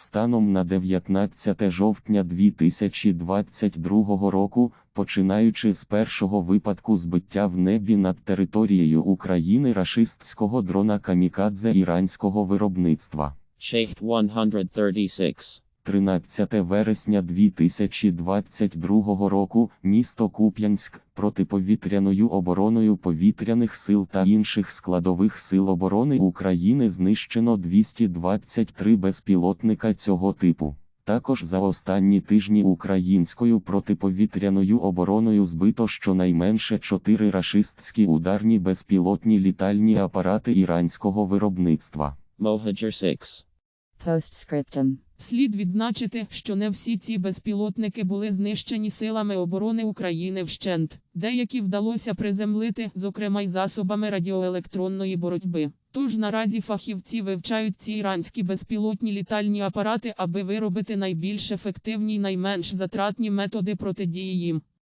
Станом на 19 жовтня 2022 року, починаючи з першого випадку збиття в небі над територією України рашистського дрона камікадзе іранського виробництва. Shaykh 136. 13 вересня 2022 року місто Куп'янськ протиповітряною обороною повітряних сил та інших складових сил оборони України знищено 223 безпілотника цього типу. Також за останні тижні українською протиповітряною обороною збито щонайменше 4 рашистські ударні безпілотні літальні апарати іранського виробництва. Mohajer 6. Postscriptum. Слід відзначити, що не всі ці безпілотники були знищені силами оборони України вщент. Деякі вдалося приземлити, зокрема й засобами радіоелектронної боротьби. Тож наразі фахівці вивчають ці іранські безпілотні літальні апарати, аби виробити найбільш ефективні й найменш затратні методи протидії їм.